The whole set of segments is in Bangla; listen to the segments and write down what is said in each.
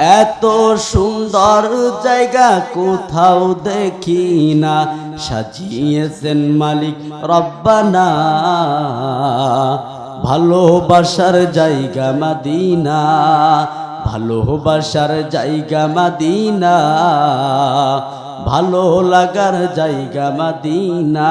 এত সুন্দর জায়গা কোথাও দেখি না। সাজিয়েছেন মালিক রব্বানা। ভালোবাসার জায়গা মাদিনা। ভালোবাসার জায়গা মাদিনা। ভালো লাগার জায়গা মাদিনা।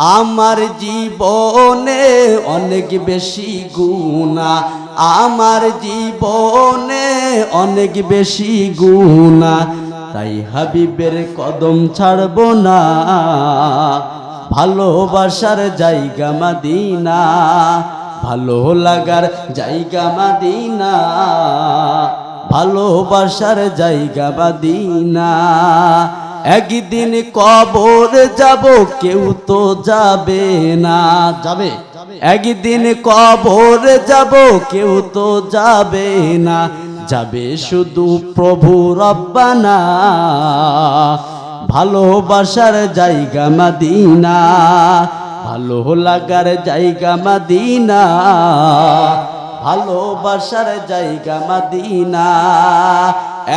আমার জীবনে অনেক বেশি গুণা আমার জীবনে অনেক বেশি গুণা তাই হাবিবের কদম ছাড়ব না। ভালোবাসার জায়গা মাদিনা। ভালো লাগার জায়গা মাদিনা। ভালোবাসার জায়গা মাদিনা। একদিন কবর যাব, কেউ তো যাবে না। যাবে? একদিন কবর যাব, কেউ তো যাবে না। যাবে শুধু প্রভু রব্বানা। ভালোবাসার জায়গা মাদিনা। ভালো লাগার জায়গা মাদিনা। ভালোবাসার জায়গা মাদিনা।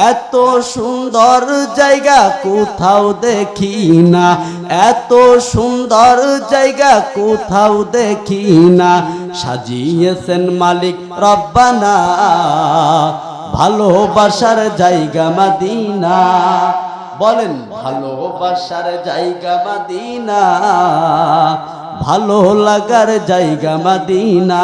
এত সুন্দর জায়গা কোথাও দেখি না এত সুন্দর জায়গা কোথাও দেখি না সাজিয়েছেন মালিক রব্বানা। ভালোবাসার জায়গা মাদিনা। বলেন, ভালোবাসার জায়গা মাদিনা। ভালো লাগার জায়গা মাদিনা।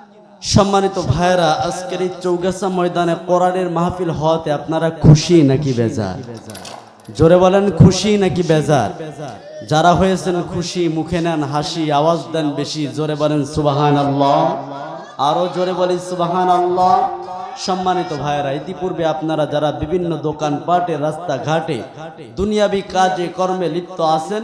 সম্মানিত ভাইরা আজকের এই চৌগাছা ময়দানে কোরআনের মাহফিল হওয়াতে আপনারা খুশি নাকি বেজার? জোরে বলেন, খুশি নাকি বেজার? যারা হয়েছেন খুশি, মুখে নেন হাসি, আওয়াজ দেন বেশি, জোরে বলেন সুবাহান আল্লাহ আরও জোরে বলি সুবাহান আল্লাহ সম্মানিত ভাইয়েরা, ইতিপূর্বে আপনারা যারা বিভিন্ন দোকান পাটে রাস্তাঘাটে, দুনিয়াবি কাজে, কর্মে লিপ্ত আছেন,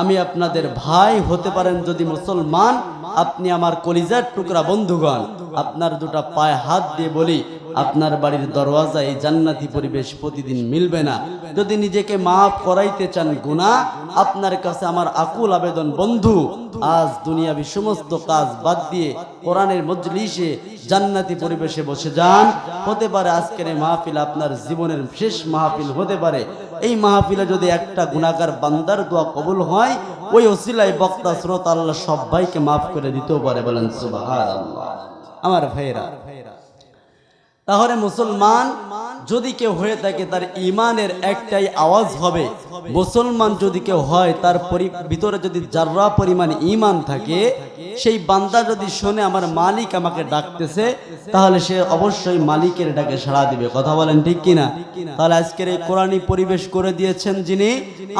আমি আপনাদের ভাই হতে পারেন যদি মুসলমান আপনি আমার কলিজার টুকরা বন্ধুগণ, আপনার দুটা পায়ে হাত দিয়ে বলি, আপনার বাড়ির দরওয়াজা এই জান্নাতি পরিবেশ প্রতিদিন মিলবে না। যদি নিজেকে মাফ করাইতে চান গুণা আপনার কাছে আমার আকুল আবেদন, বন্ধু, আজ দুনিয়াবি সমস্ত কাজ বাদ দিয়ে কোরআনের মজলিসে জান্নাতি পরিবেশে বসে যান। হতে পারে আজকের এই মাহফিল আপনার জীবনের শেষ মাহফিল হতে পারে। এই মাহফিলে যদি একটা গুণাকার বান্দার দোয়া কবুল হয় ওই ওসিলাই বক্তা শ্রোতা আল্লাহ সবাইকে মাফ করে দিতেও পারে বলেন সুবাহ আমার ভাইরা তাহলে মুসলমান যদি কেউ হয়ে থাকে, তার ইমানের একটাই আওয়াজ হবে, মুসলমান যদি কেউ হয়, তার ভিতরে যদি যার্রা পরিমাণ ইমান থাকে, সেই বান্দা যদি শোনে, আমার মালিক আমাকে ডাকতেছে তাহলে সে অবশ্যই মালিকের ডাকে সাড়া দিবে। কথা বলেন ঠিক কিনা? তাহলে আজকের এই কোরআনী পরিবেশ করে দিয়েছেন যিনি,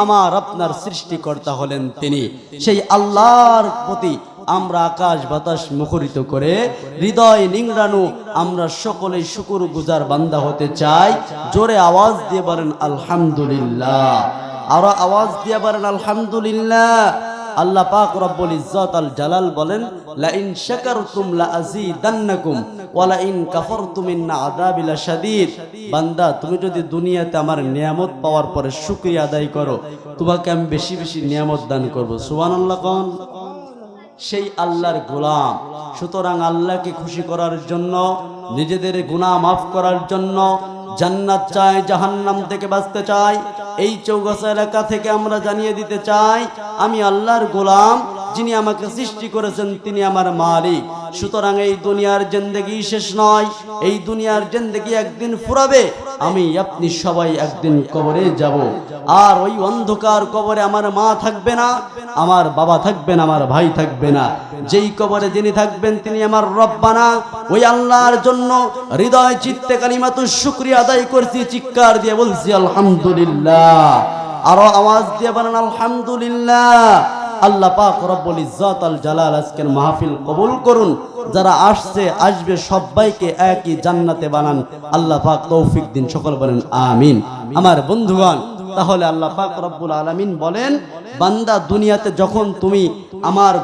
আমার আপনার সৃষ্টিকর্তা হলেন তিনি। সেই আল্লাহর প্রতি আমরা আকাশ বাতাস মুখরিত করে হৃদয় নিংড়ানো আমরা সকলে শুকুর গুজার বান্দা হতে চাই। জোরে আওয়াজ দিয়ে বলেন, আলহামদুলিল্লাহ। আরও আওয়াজ দিয়ে বলেন, আলহামদুলিল্লাহ। আল্লাহ পাক রব্বুল ইজ্জত আল জালাল বলেন লা ইন শাকারতুম লা আযীদান্নাকুম ওয়া লা ইন কাফারতুম ইন্না বান্দা, তুমি যদি দুনিয়াতে আমার নিয়ামত পাওয়ার পরে শুকরিয়া আদায় করো, তোমাকে আমি বেশি বেশি নিয়ামত দান করব। সুবহানাল্লাহ কোন। সেই আল্লাহর গোলাম। সুতরাং আল্লাহকে খুশি করার জন্য, নিজেদের গুণা মাফ করার জন্য জান্নাত চায় জাহান্নাম থেকে বাঁচতে চাই। এই চৌগাছা এলাকা থেকে আমরা জানিয়ে দিতে চাই, আমি আল্লাহর গোলাম যিনি আমাকে সৃষ্টি করেছেন, তিনি আমার মালিক। সুতরাং এই দুনিয়ার জিন্দেগি শেষ নয়। এই দুনিয়ার জিন্দেগি একদিন ফুরাবে। আমি আপনি সবাই একদিন কবরে যাব। আর ওই অন্ধকার কবরে আমার মা থাকবে না, আমার বাবা থাকবে না আমার ভাই থাকবে না। যেই কবরে যিনি থাকবেন, তিনি আমার রব্বানা। ওই আল্লাহর জন্য হৃদয়, চিত্তে কালিমাতু শুক্রিয়া আদায় করছি, চিৎকার দিয়ে বলছি, আলহামদুলিল্লাহ। আরও আওয়াজ দিয়ে বলেন, আলহামদুলিল্লাহ। আল্লাহ পাক রব্বুল ইজ্জত আল জালাল আজকের মাহফিল কবুল করুন। যারা আসছে, আসবে, সবাইকে একই জান্নাতে বানান। আল্লাহ পাক তৌফিক দিন, সকল বলেন আমিন। আমার বন্ধুগণ, তাহলে আল্লাহ পাক রব্বুল আলামিন বলেন, বান্দা দুনিয়াতে যখন তুমি আমার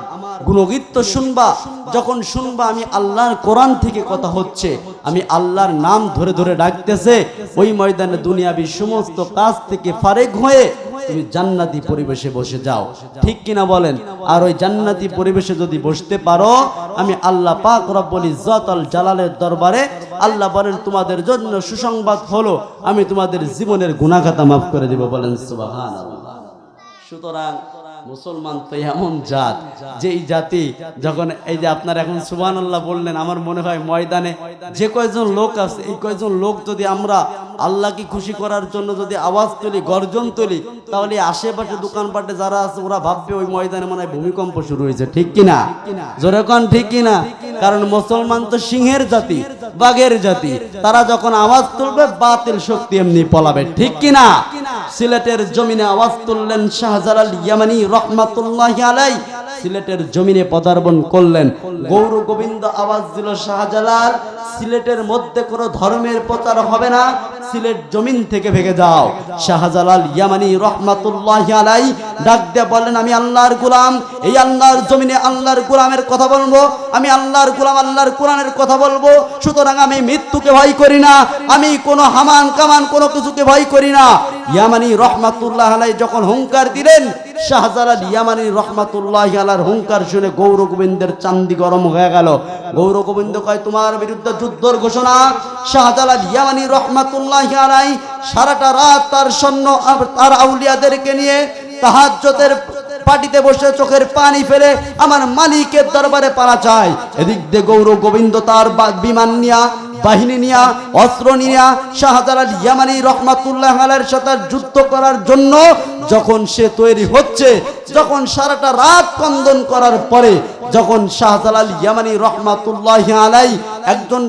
গুণগীত শুনবা, যখন শুনবা আমি আল্লাহর কোরআন থেকে কথা হচ্ছে, আমি আল্লাহর নাম ধরে ধরে ডাকতেছে, ওই ময়দানে দুনিয়াবি সমস্ত কাজ থেকে ফারেক হয়ে তুমি জান্নাতি পরিবেশে বসে যাও। ঠিক কিনা বলেন? আর ওই জান্নাতি পরিবেশে যদি বসতে পারো, আমি আল্লাহ পাক রব্বুল ইজ্জত আল জালালের দরবারে আল্লাহ বলেন, তোমাদের জন্য সুসংবাদ হলো। আমি তোমাদের জীবনের গুনাখাতা মাফ করে দিব। বলেন, সুবহানাল্লাহ। সুতরাং মুসলমান তো এমন জাত যেই জাতি যখন এই যে আপনার এখন সুবান আল্লাহ বললেন আমার মনে হয় ময়দানে যে কয়জন লোক আছে এই কয়জন লোক যদি আমরা আল্লাহকে খুশি করার জন্য যদি আওয়াজ তুলি গর্জন তুলি তাহলে আশেপাশে দোকানপাটে যারা আছে ওরা ভাববে ওই ময়দানে মনে হয় ভূমিকম্প শুরু হয়েছে। ঠিক কিনা? জোরে কন ঠিক কিনা? কারণ মুসলমান তো সিংহের জাতি। বাঘের জাতি, তারা যখন আওয়াজ তুলবে, বাতিল শক্তি এমনি পলাবে। ঠিক কিনা? সিলেটের জমিনে আওয়াজ তুললেন শাহজালাল ইয়ামানি রহমাতুল্লাহ আলাই সিলেটের জমিনে পদার্পণ করলেন। গৌর গোবিন্দ আওয়াজ দিল, শাহজালাল, সিলেটের মধ্যে কোনো ধর্মের প্রচার হবে না? সিলেট জমিন থেকে ভেঙে যাও। শাহজালাল ইয়ামানি রহমাতুল্লাহ আলাই ডাক দিয়ে বললেন, আমি আল্লাহর গোলাম। এই আল্লাহর জমিনে আল্লাহর গোলামের কথা বলব। আমি আল্লাহর গোলাম, আল্লাহর কোরআনের কথা বলব। সুতরাং আমি মৃত্যুকে ভয় করি না। আমি কোনো হামান কামান কোনো কিছুকে ভয় করি না। ইয়ামানি রহমাতুল্লাহ আলাই যখন হুঙ্কার দিলেন শাহজালাল ইয়ামানি রহমাতুল্লাহ আলার হুঙ্কার শুনে গৌর গোবিন্দের চান্দি গরম হয়ে গেল। গৌর গোবিন্দ কয় তোমার বিরুদ্ধে যুদ্ধর ঘোষণা। শাহজালাল ইয়ামানি রহমাতুল্লাহ আলাই সারাটা রাত তার সৈন্য তার আউলিয়াদেরকে নিয়ে তাহাজ্জতের পাটিতে বসে চোখের পানি ফেলে আমার মালিকের দরবারে পালা চায় এদিক দিয়ে গৌর গোবিন্দ তার বিমান নিয়া বাহিনী নিয়া, অস্ত্র নিয়া শাহজালাল ইয়ামানি রহমাতুল্লাহ আলের সাথে যুদ্ধ করার জন্য যখন সে তৈরি হচ্ছে, যখন সারাটা রাত কন্দন করার পরে, যখন শাহজালাল ইয়ামানি রহমাতুল্লাহ আলাই একজন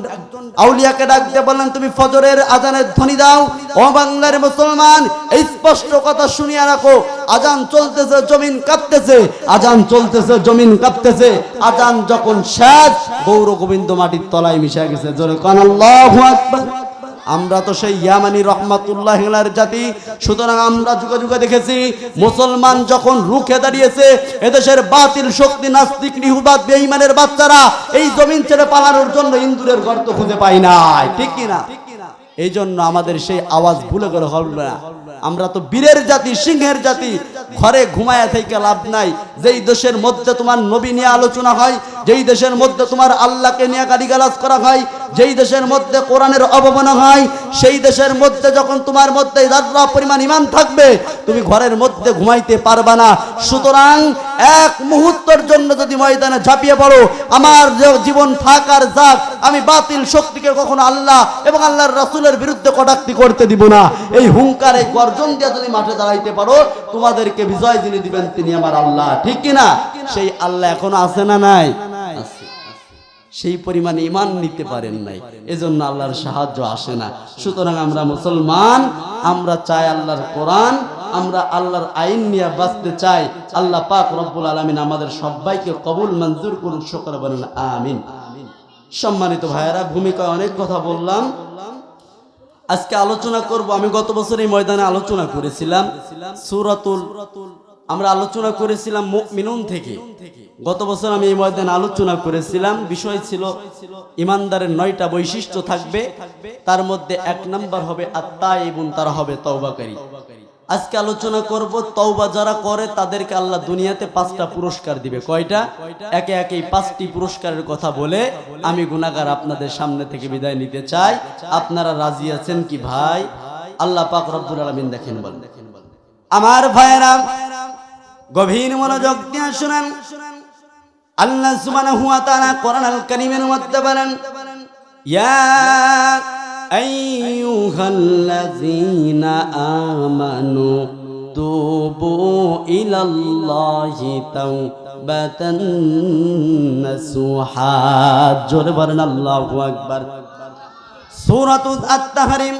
আউলিয়াকে ডাকতে বললেন, তুমি ফজরের আজানের ধ্বনি দাও। ও বাংলার মুসলমান, এই স্পষ্ট কথা শুনিয়া রাখো। আজান চলতেছে, জমিন কাঁপতেছে। আজান চলতেছে, জমিন কাঁপতেছে। আজান যখন শেষ গৌর গোবিন্দ মাটির তলায় মিশে গেছে। জোরে কান, আল্লাহু আকবার। আমরা তো সেই ইয়ামানি রহমাতুল্লাহ হেলার জাতি, সুতরাং আমরা যুগে যুগে দেখেছি, মুসলমান যখন রুখে দাঁড়িয়েছে, এদেশের বাতিল শক্তি, নাস্তিক, নিহুবাদ, বেঈমানের বাচ্চারা এই জমিন ছেড়ে পালানোর জন্য ইন্দুরের গর্ত খুঁজে পাই নাই। ঠিক কি না? এই জন্য আমাদের সেই আওয়াজ ভুলে করে হবে না। আমরা তো বীরের জাতি, সিংহের জাতি, ঘরে ঘুমায়া থেকে লাভ নাই। যেই দেশের মধ্যে তোমার নবী নিয়ে আলোচনা হয়, যেই দেশের মধ্যে তোমার আল্লাহকে নিয়ে গালিগালাজ করা হয় যেই দেশের মধ্যে কোরআনের অবমাননা হয়, সেই দেশের মধ্যে যখন তোমার মধ্যে যাত্রা পরিমাণ ইমান থাকবে, তুমি ঘরের মধ্যে ঘুমাইতে পারবা না। সুতরাং এক মুহূর্তের জন্য যদি ময়দানে ঝাঁপিয়ে পড়ো, আমার জীবন থাকার যাক, আমি বাতিল শক্তিকে কখনো আল্লাহ এবং আল্লাহর রাসূলের বিরুদ্ধে কটাক্তি করতে দিব না। এই হুঙ্কার এই গর্জন দিয়ে যদি মাঠে দাঁড়াইতে পারো, তোমাদেরকে বিজয় যিনি দিবেন তিনি আমার আল্লাহ। ঠিক কিনা? সেই আল্লাহ এখনও আছে না নাই? আছে। সেই পরিমাণে ইমান নিতে পারেন নাই। এজন্য আল্লাহর সাহায্য আসে না। সুতরাং আমরা মুসলমান, আমরা চাই আল্লাহর কোরআন, আমরা আল্লাহর আইন নিয়ে বাঁচতে চাই। আল্লাহ পাক রব্বুল আলমিন আমাদের সবাইকে কবুল, মঞ্জুর করুন, শকর বলেন, আমিন। সম্মানিত ভাইয়েরা, ভূমিকায় অনেক কথা বললাম। আজকে আলোচনা করব। আমি গত বছর এই ময়দানে আলোচনা করেছিলাম। সুরাতুল আমরা আলোচনা করেছিলাম মুমিনুন থেকে। গত বছর আমি এই ময়দানে আলোচনা করেছিলাম, বিষয় ছিল ইমানদারের নয়টা বৈশিষ্ট্য থাকবে, তার মধ্যে এক নাম্বার হবে আত্মা এবং তারা হবে তওবাকারী। আজকে আলোচনা করব, তওবা যারা করে তাদেরকে আল্লাহ দুনিয়াতে পাঁচটা পুরস্কার দিবে। কয়টা? একে একে পাঁচটি পুরস্কারের কথা বলে আমি গুনাহগার আপনাদের সামনে থেকে বিদায় নিতে চাই। আপনারা রাজি আছেন কি ভাই? আল্লাহ পাক রব্বুল আলামিন দেখেন বলেন। আমার ভাইরা গভীর মনোযোগ দিয়ে শুনেন। আল্লাহ সুবহানাহু ওয়া তাআলা কোরআনুল কারীমের মধ্যে বলেন, ইয়া আইয়ুহাল্লাযীনা আমানু তুবু ইলাল্লাহি তাওবাতান নাসুহা। জোরে বলেন আল্লাহু আকবার। সূরাতুল আত-তাহরিম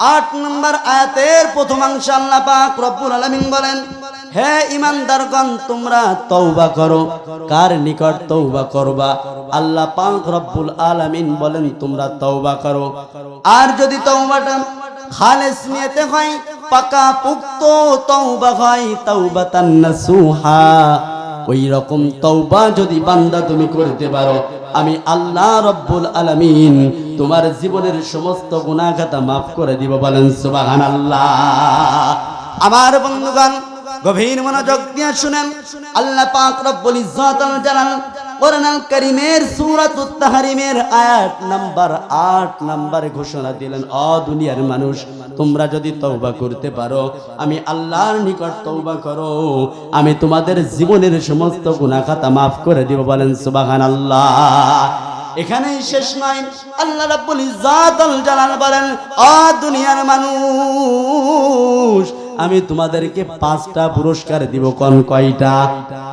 8 নম্বর আয়াতের প্রথম অংশ আল্লাহ পাক রব্বুল আলামিন বলেন, হে ইমানদারগণ তোমরা তওবা করো। কার নিকট তওবা করবা? আল্লাহ পাক রব্বুল আলামিন বলেন, তোমরা তওবা করো। আর যদি তওবাটা খালেস নিয়তে হয় পাকা পুক্ত তওবা হয়, তাওবাতান নাসুহা। ওই রকম তওবা যদি বান্দা তুমি করতে পারো, আমি আল্লাহ রব্বুল আলামিন তোমার জীবনের সমস্ত গুনাহগাতা মাফ করে দিব বলেন সুবাহান আল্লাহ আমার বন্ধুগণ, গভীর মনোযোগ দিয়ে শুনেন, আল্লাহ পাক রব্বুল ইজ্জত আল কোরআনুল কারীমের সূরাতুত তাহরিমের আয়াত নাম্বার 8 নম্বরে ঘোষণা দিলেন, অ দুনিয়ার মানুষ, তোমরা যদি তওবা করতে পারো, আমি আল্লাহর নিকট তওবা করো, আমি তোমাদের জীবনের সমস্ত গুনাহ খাতা মাফ করে দিব। বলেন, সুবহানাল্লাহ। এখানেই শেষ নয়, আল্লাহ রাব্বুল ইজ্জত আল জালাল বলেন, অ দুনিয়ার মানুষ আমি তোমাদেরকে পাঁচটা পুরস্কার দিব। কোন কয়টা?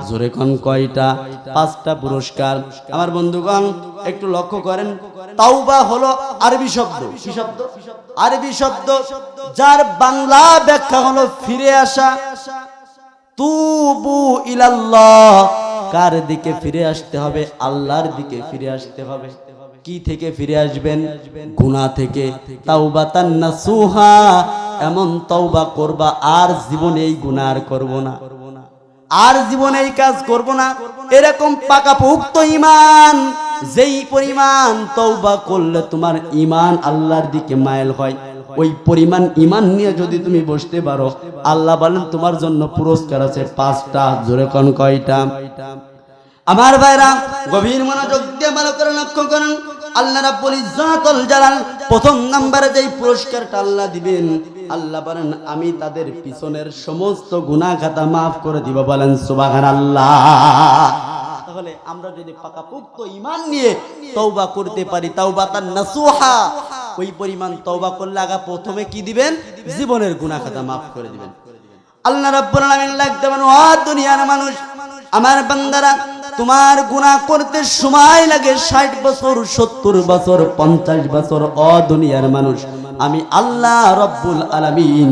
জোরে কোন কয়টা? পাঁচটা পুরস্কার। আমার বন্ধুগণ, একটু লক্ষ্য করেন। তাওবা হলো আরবি শব্দ। কি শব্দ? আরবি শব্দ। যার বাংলা ব্যাখ্যা হলো, ফিরে আসা। তুবু ইলাল্লাহ। কার দিকে ফিরে আসতে হবে? আল্লাহর দিকে ফিরে আসতে হবে। কি থেকে ফিরে আসবেন? গুনাহ থেকে। তাওবাতান নাসুহা। এমন তওবা করবা, আর জীবনে এই গুনাহ আর করব না। আর জীবনে এই কাজ করব না। এরকম পাকাপোক্ত ইমান যেই পরিমাণ তওবা করলে তোমার ইমান আল্লাহর দিকে মাইল হয়। ওই পরিমাণ ইমান নিয়ে যদি তুমি বসতে পারো, আল্লাহ বলেন, তোমার জন্য পুরস্কার আছে পাঁচটা, জোরে কোন কয়টা? আমার ভাইরা, গভীর মনোযোগ দিয়ে ভালো করে লক্ষ্য করেন। আল্লাহ রাব্বুল ইজ্জাতুল জালাল প্রথম যেই পুরস্কারটা আল্লাহ দিবেন, আল্লাহ বলেন, আমি তাদের পিছনের সমস্ত গুনাহ খাতা মাফ করে দিব। বলেন, সুবহানাল্লাহ। তাহলে আমরা যদি পাকাপোক্ত ঈমান নিয়ে তওবা করতে পারি তাওবাতান নাসুহা, ওই পরিমাণ তওবা করলে প্রথমে কি দিবেন? জীবনের গুনাহ খাতা মাফ করে দিবেন। আল্লাহ রাব্বুল আলামিন লাগতে মানে ও দুনিয়ার মানুষ, আমার বান্দারা তোমার গুণা করতে সময় লাগে ষাট বছর, সত্তর বছর, পঞ্চাশ বছর, অদুনিয়ার মানুষ। আমি আল্লাহ রব্বুল আলমিন,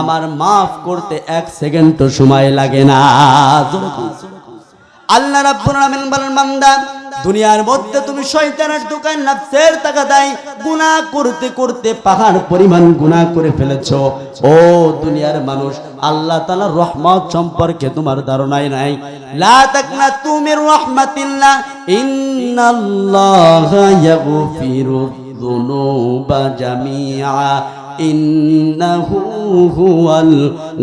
আমার মাফ করতে এক সেকেন্ড সময় লাগে না। আল্লাহ রব্বুল আলমিন বলেন, বান্দা দুনিয়ার মধ্যে তুমি শয়তানের দোকান নাফসের টাকা দেয়, গুনাহ করতে করতে পাহাড় পরিমাণ গুনাহ করে ফেলেছো। ও দুনিয়ার মানুষ, আল্লাহ তাআলার রহমত সম্পর্কে তোমার ধারণাই নাই। লা তাকনা তুমি রহমাতিল্লাহ, ইন্নাল্লাহা ইয়াগফিরু যুনুবা জামিআ, ইন্নাহু হুয়াল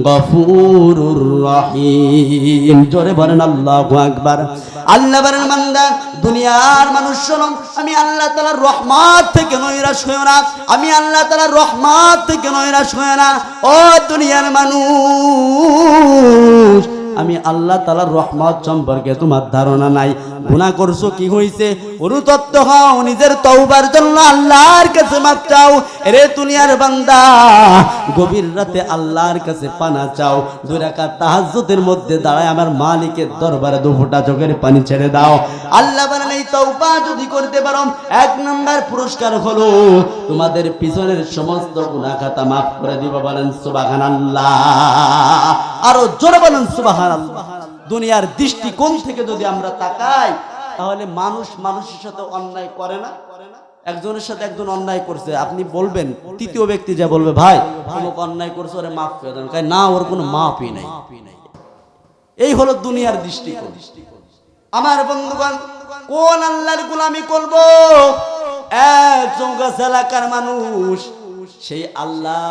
গফুরুর রহিম। জোরে বলেন আল্লাহু আকবার। আল্লাহ বান্দা দুনিয়ার মানুষ শোনো আমি আল্লাহ তালার রহমাত থেকে নৈরাশ হয়েও না, আমি আল্লাহ তালার রহমাত থেকে নৈরাশ হয়ে না। ও দুনিয়ার মানুষ আমি আল্লাহ তালার রহমত সম্পর্কে তোমার ধারণা নাই। গুনাহ করছ কি হইছে? অনুতপ্ত হও নিজের তওবার জন্য আল্লাহর কাছে মাপ চাও। রে দুনিয়ার বান্দা, গভীর রাতে আল্লাহর কাছে পানা চাও। দুই রাকাত তাহাজ্জুদের মধ্যে দাঁড়ায় আমার মালিকের দরবারে দু ফোঁটা চোখের পানি ছেড়ে দাও। আল্লাহ এই তওবা যদি করতে পারো, এক নম্বর পুরস্কার হলো তোমাদের পিছনের সমস্ত গুনাহ খাতা মাফ করে দিব। বলেন, সুবহানাল্লাহ। আরও জোরে বলেন, সুবহানাল্লাহ। দুনিয়ার দৃষ্টিকোণ থেকে যদি আমরা তাকাই, তাহলে মানুষ মানুষের সাথে অন্যায় করে না। একজনের সাথে একজন অন্যায় করছে, আপনি বলবেন, তৃতীয় ব্যক্তি যা বলবে, ভাই, অমুক অন্যায় করছে, ওরে মাফ করে দেন। না, ওর কোনো মাপই নাই। এই হলো দুনিয়ার দৃষ্টিকোণ। আমার বন্ধুগণ, কোন আল্লাহর গোলামি করব? এক চৌগাছ এলাকার মানুষ, সেই আল্লাহ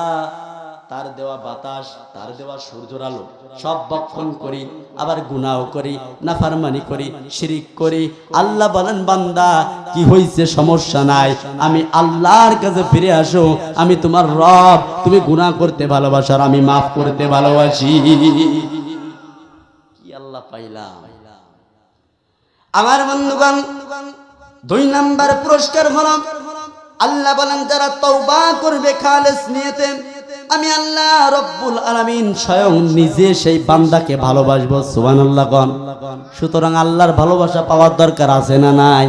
তার দেওয়া বাতাস, তার দেওয়া সূর্যের আলো, সব বক্ষণ করি, আবার গুনাও করি, নাফারমানি করি, শিরিক করি। আল্লাহ বলেন, বান্দা, কি হইছে সমস্যা নাই? আমি আল্লাহর কাছে ফিরে আসো। আমি তোমার রব। তুমি গুনাহ করতে ভালোবাসার আমি মাফ করতে ভালোবাসি। কি আল্লাহ পাইলাম? আমার বন্ধুগণ, দুই নাম্বার পুরস্কার হলো, আল্লাহ বলেন, যারা তওবা করবে খালেস নিয়েতে আমি আল্লাহ রব্বুল আলামিন স্বয়ং নিজে সেই বান্দাকে ভালোবাসবো, সুবহানাল্লাহ কোন। সুতরাং আল্লাহর ভালোবাসা পাওয়ার দরকার আছে না নাই?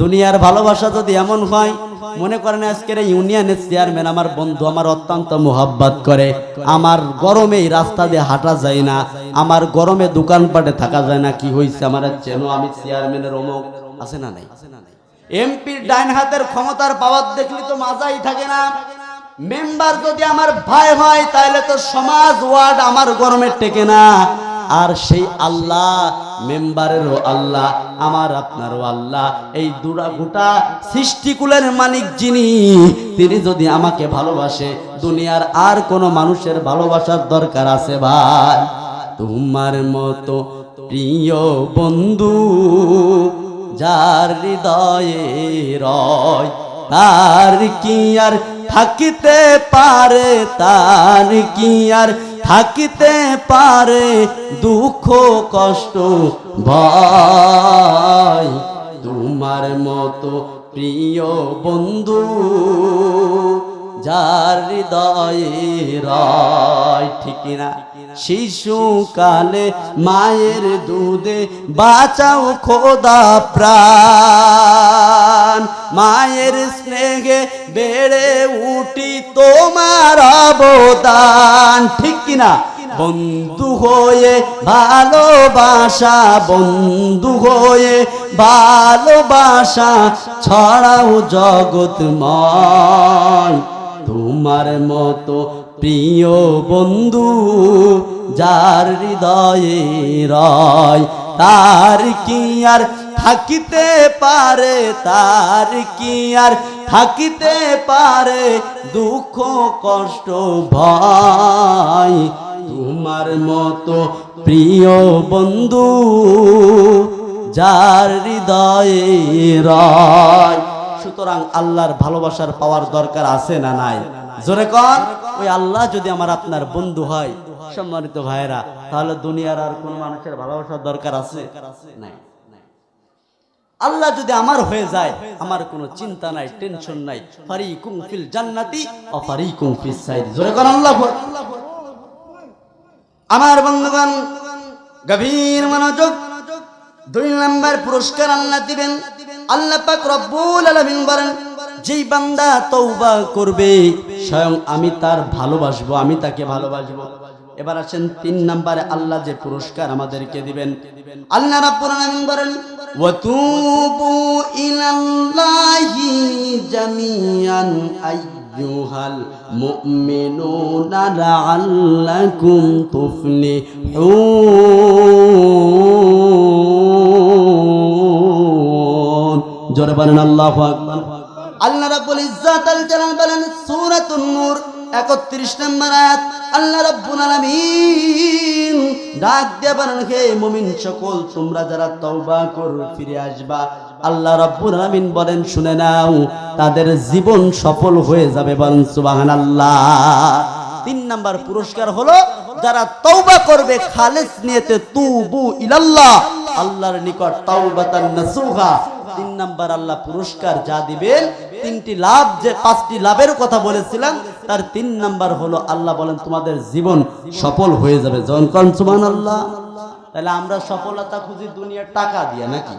দুনিয়ার ভালোবাসা যদি এমন হয়, মনে করেন আজকের ইউনিয়নের চেয়ারম্যান আমার বন্ধু আমার অত্যন্ত মোহাব্বত করে, আমার গরমে রাস্তা দিয়ে হাঁটা যায় না, আমার গরমে দোকানপাটে থাকা যায় না, কি হয়েছে আমার চেনো আমি চেয়ারম্যানের অমুক, আছে না নাই? এমপির ডাইন হাতের ক্ষমতার পাওয়ার দেখলে তো মাজাই থাকে না। মেম্বার যদি আমার ভাই হয়, তাহলে তো সমাজ ওয়ার্ড আমার গরমের টেকে না। আর সেই আল্লাহ, মেম্বারেরও আল্লাহ, আমার আপনারও আল্লাহ, এই দুরা গোটা সৃষ্টিকুলের মালিক যিনি, তিনি যদি আমাকে ভালোবাসে, দুনিয়ার আর কোনো মানুষের ভালোবাসার দরকার আছে ভাই। তোমার মতো প্রিয় বন্ধু, যার হৃদয়ে রয়, তার কি আর থাকিতে পারে তার কি আর? থাকিতে পারে দুঃখ, কষ্ট, ভয়। তোমার মতো প্রিয় বন্ধু যার হৃদয়ে রয়, ঠিক না? শিশুকালে মায়ের দুধে বাঁচাও খোদা প্রাণ মায়ের স্নেহে বেড়ে উঠি তোমার অবদান। ঠিক কিনা? বন্ধু হয়ে ভালোবাসা, বন্ধু হয়ে ভালোবাসা ছড়াও জগৎময়। তোমার মতো প্রিয় বন্ধু যার হৃদয়ে রয়, তার কি আর থাকিতে পারে তার কি আর? থাকিতে পারে দুঃখ, কষ্ট, ভয়। তোমার মতো প্রিয় বন্ধু যার হৃদয়ে রয়। সুতরাং আল্লাহর ভালোবাসার পাওয়ার দরকার আছে না নাই? জোরে কন, ওই আল্লাহ যদি আমার আপনার বন্ধু হয়, সম্মানিত ভাইরা তাহলে দুনিয়ার আর কোন মানুষের ভালোবাসার দরকার আছে? নাই। আল্লাহ যদি আমার হয়ে যায়, আমার কোনো চিন্তা নাই টেনশন নাই। ফারিকুম ফিল জান্নাতি ও ফারিকুম ফিস সাইদ জোরে কোন আল্লাহ আমার বন্ধুগণ, গভীর মনোযোগ, দুই নাম্বার পুরস্কার আল্লাহ দিবেন। আল্লাহ পাক রব্বুল আলামিন বলেন, যেই বান্দা তৌবা করবে, স্বয়ং আমি তার ভালোবাসবো, আমি তাকে ভালোবাসবো। এবার আছেন তিন নাম্বারে আল্লাহ যে পুরস্কার আমাদেরকে দিবেন। আল্লাহ রাব্বুল আলামিন বলেন ইলাল্লাহি জামিআন আইয়ুহাল মুমিনুনা লাআল্লাকুম তুফলিহুন। জোরে বলেন, আল্লাহু আকবার। আল্লাহ রাব্বুল ইজ্জাত আল জালাল বলেন, সূরাতুন নূর 31 নম্বর আয়াত। আল্লাহ রাব্বুল আলামিন ডাক দিয়ে বলেন, হে মুমিন সকল, তোমরা যারা তওবা কর, ফিরে আসবা। আল্লাহ রাব্বুল আলামিন বলেন, শুনে নাও, তাদের জীবন সফল হয়ে যাবে। বলেন, সুবহানাল্লাহ। তিন নাম্বার পুরস্কার হলো, যারা তওবা করবে, খালেস নিয়তে তুবু ইলাল্লাহ। আল্লাহর নিকট তাওবাতান নাসুহা। তিন নাম্বার আল্লাহ পুরস্কার যা দিবেন, তিনটি লাভ যে পাঁচটি লাভের কথা বলেছিলাম, তার তিন নাম্বার হলো আল্লাহ বলেন, তোমাদের জীবন সফল হয়ে যাবে। জন কন, সুবহানাল্লাহ। তাহলে আমরা সফলতা খুঁজি দুনিয়ার টাকা দিয়ে, নাকি?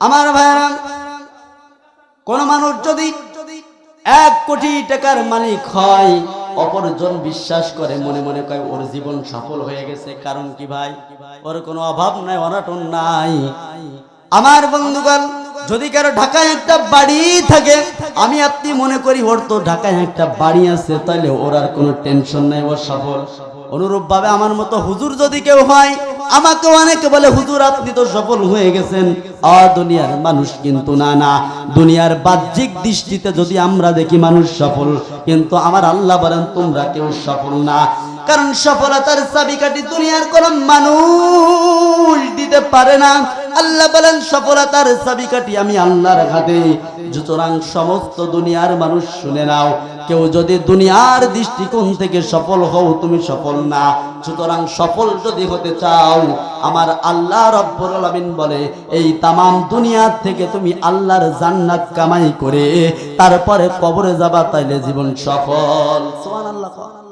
আমার ভাইরা কোন মানুষ যদি এক কোটি টাকার মালিক হয় অপরজন বিশ্বাস করে, মনে মনে কয়, ওর জীবন সফল হয়ে গেছে। কারণ কি ভাই? ওর কোনো অভাব নাই, অনাটন নাই। আমার বন্ধুগণ যদি কারও ঢাকায় একটা বাড়ি থাকে, আমি আপনি মনে করি ওর তো ঢাকায় একটা বাড়ি আছে তাহলে ওর আর কোনো টেনশন নাই, ও সফল। অনুরূপ ভাবে আমার মতো হুজুর যদি কেউ হয় আমাকে অনেকে বলে, হুজুর, আপনি তো সফল হয়ে গেছেন। অ, দুনিয়ার মানুষ কিন্তু না না। দুনিয়ার বাহ্যিক দৃষ্টিতে যদি আমরা দেখি মানুষ সফল, কিন্তু আমার আল্লাহ বলেন, তোমরা কেউ সফল না। কারণ সফলতার চাবিকাঠি দুনিয়ার কোন মানুষ দিতে পারে না। আল্লাহ বলেন, সফলতার চাবিকাঠি আমি আল্লাহর হাতে। সুতরাং সমস্ত দুনিয়ার মানুষ শুনে নাও, কেউ যদি দুনিয়ার দৃষ্টিকোণ থেকে সফল হও, তুমি সফল না। সুতরাং সফল যদি হতে চাও, আমার আল্লাহ রব্বুল আলামিন বলে, এই তামাম দুনিয়ার থেকে তুমি আল্লাহর জান্নাত কামাই করে, তারপরে কবরে যাবা, তাইলে জীবন সফল। সুবহানাল্লাহ।